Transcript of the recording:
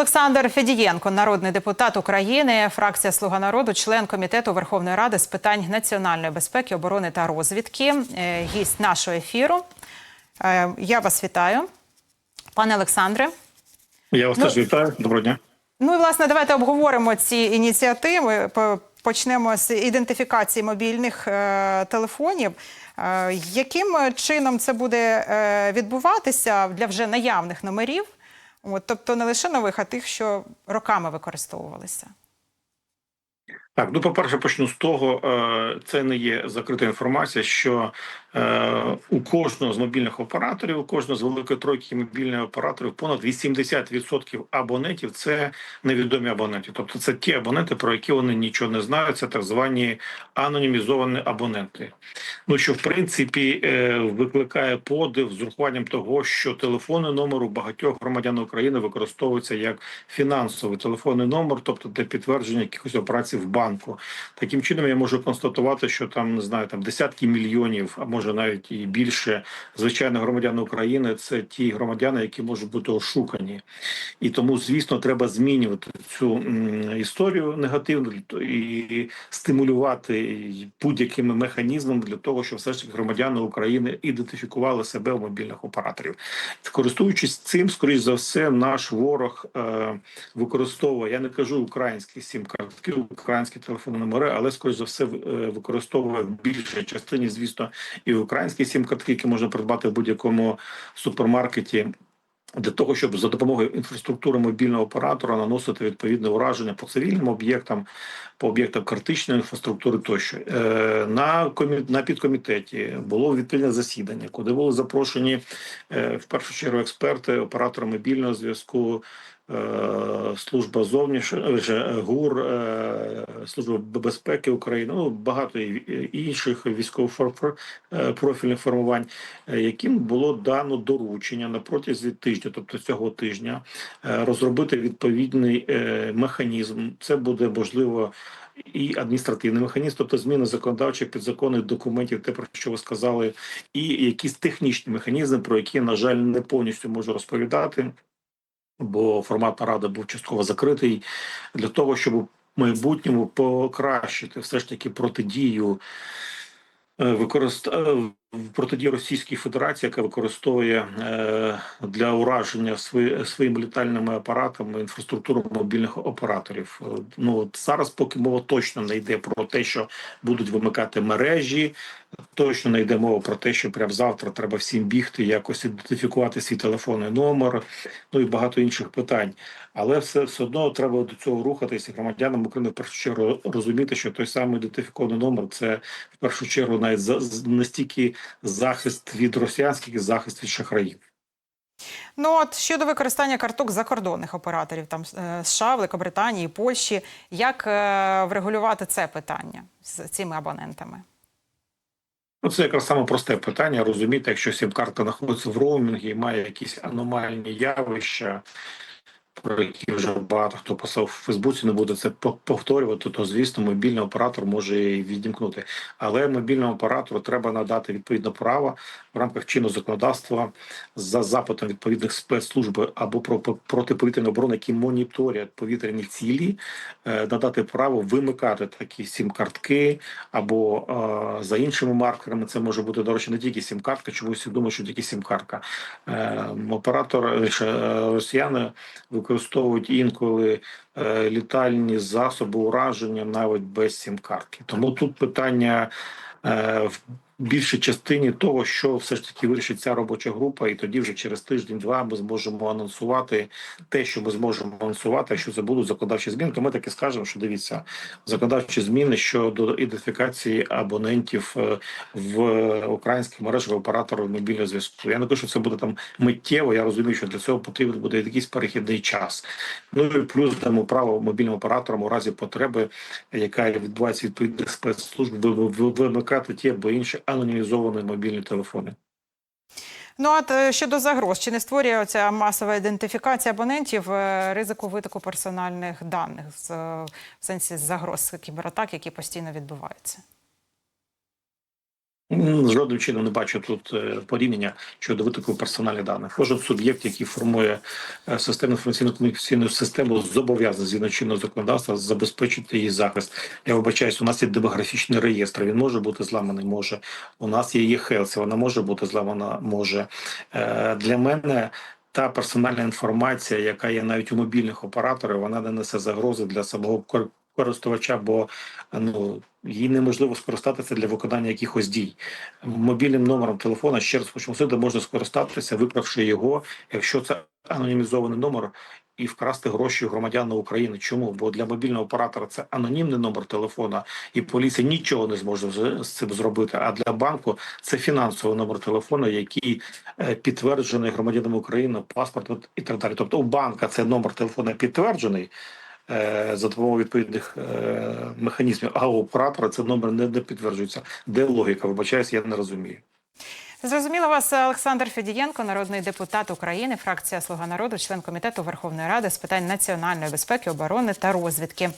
Олександр Федієнко, народний депутат України, фракція Слуга народу, член комітету Верховної Ради з питань національної безпеки, оборони та розвідки, е, гість нашого ефіру. Е, Я вас вітаю, пане Олександре. Я вас Ну- теж вітаю. Доброго дня. Ну і власне давайте обговоримо ці ініціативи. Почнемо з ідентифікації мобільних е, телефонів. Е, яким чином це буде е, відбуватися для вже наявних номерів? От, тобто не лише нових, а тих, що роками використовувалися. Так, ну по-перше, почну з того, е, це не є закрита інформація, що е, у кожного з мобільних операторів, у кожного з великої тройки мобільних операторів, понад 80% абонентів це невідомі абоненти. Тобто це ті абоненти, про які вони нічого не знають. Це так звані анонімізовані абоненти. Ну що в принципі е, викликає подив з урахуванням того, що телефонний номер у багатьох громадян України використовується як фінансовий телефонний номер, тобто для підтвердження якихось операцій в банку. Таким чином я можу констатувати, що там не знаю, там десятки мільйонів, а може навіть і більше звичайних громадян України це ті громадяни, які можуть бути ошукані. І тому, звісно, треба змінювати цю історію негативну і стимулювати будь-якими механізмами для того, щоб все ж таки громадяни України ідентифікували себе у мобільних операторів. Користуючись цим, скоріш за все, наш ворог е, використовує. Я не кажу українські сім-картки, українські телефонні номери, але скоріш за все е, використовує в більшій частині, звісно, і українські сім-картки, які можна придбати в будь-якому супермаркеті. Для того щоб за допомогою інфраструктури мобільного оператора наносити відповідне ураження по цивільним об'єктам, по об'єктам критичної інфраструктури тощо Е, на комі... на підкомітеті було відповідне засідання, куди були запрошені е, в першу чергу експерти, оператори мобільного зв'язку. Е, Служба зовнішнього ГУР, е, служба безпеки України, ну багато інших військово-профільних формувань, е, яким було дано доручення на протязі тижня, тобто цього тижня, е, розробити відповідний е, механізм. Це буде можливо. І адміністративний механізм, тобто зміни законодавчих підзаконних документів, те про що ви сказали, і якісь технічні механізми, про які на жаль не повністю можу розповідати, бо формат наради був частково закритий для того, щоб у майбутньому покращити все ж таки протидію е, використ... протидії Російській Федерації, яка використовує е, для ураження свої, своїми літальними апаратами інфраструктуру мобільних операторів. Е, Ну от зараз, поки мова точно не йде про те, що будуть вимикати мережі, точно не йде мова про те, що прямо завтра треба всім бігти, якось ідентифікувати свій телефонний номер, ну і багато інших питань. Але все, все одно треба до цього рухатися. Громадянам України в першу чергу розуміти, що той самий ідентифікований номер це в першу чергу навіть настільки захист від росіянських і захист від шахраїв. Ну от щодо використання карток закордонних операторів, там е, США, Великобританії, Польщі, як е, врегулювати це питання з цими абонентами? Ну, це якраз саме просте питання. Розуміти, якщо сім-картка знаходиться в роумінгі і має якісь аномальні явища, про які вже багато хто писав в Фейсбуці, не буде це повторювати, то звісно, мобільний оператор може її відімкнути. Але мобільному оператору треба надати відповідне право в рамках чинного законодавства за запитом відповідних спецслужб або про про- протиповітряної оборони, які моніторять повітряні цілі, е, надати право вимикати такі сім-картки або е, за іншими маркерами. Це може бути до речі, не тільки сім-картка. Чомусь всі думають, що тільки сім-картка. Е, оператор е, росіяни використовують інколи е, літальні засоби ураження навіть без сім-картки. Тому тут питання е, в більшій частині того, що все ж таки вирішить ця робоча група, і тоді вже через тиждень-два ми зможемо анонсувати те, що ми зможемо анонсувати. Якщо це будуть законодавчі зміни, то ми таки скажемо, що дивіться законодавчі зміни щодо ідентифікації абонентів е, в українських мережах операторів мобільного зв'язку. Я не кажу, що це буде там миттєво. Я розумію, що для цього потрібен буде якийсь перехідний час. Ну і плюс дамо право мобільним операторам у разі потреби, яка відбувається відповідних спецслужб, ви- ви- вимикати ті або інші анонімізовані мобільні телефони. Ну от е, щодо загроз, чи не створює ця масова ідентифікація абонентів е, ризику витоку персональних даних е, в сенсі загроз кібератак, які постійно відбуваються? Жодним чином не бачу тут е, порівняння щодо витоку персональних даних. Кожен суб'єкт, який формує е, систему інформаційно комунікаційну систему, зобов'язаний згідно чинного законодавства забезпечити її захист. Я вибачаюсь, у нас є демографічний реєстр. Він може бути зламаний. Може у нас є ЄХЕЛС, вона може бути зламана. Може Е, для мене. Та персональна інформація, яка є навіть у мобільних операторів, вона не несе загрози для самого користувача, бо ну їй неможливо скористатися для виконання якихось дій. Мобільним номером телефона ще раз хочу наголосити, можна скористатися, викравши його, якщо це анонімізований номер. І вкрасти гроші громадян України. Чому? Бо для мобільного оператора це анонімний номер телефона, і поліція нічого не зможе з, цим зробити. А для банку це фінансовий номер телефона, який е, підтверджений громадянам України, паспорт і так далі. Тобто у банка це номер телефона підтверджений е, за допомогою відповідних е, механізмів, а оператора це номер не, не підтверджується. Де логіка? Вибачаюсь, я не розумію. Зрозуміло вас, Олександр Федієнко, народний депутат України, фракція Слуга народу, член комітету Верховної Ради з питань національної безпеки, оборони та розвідки.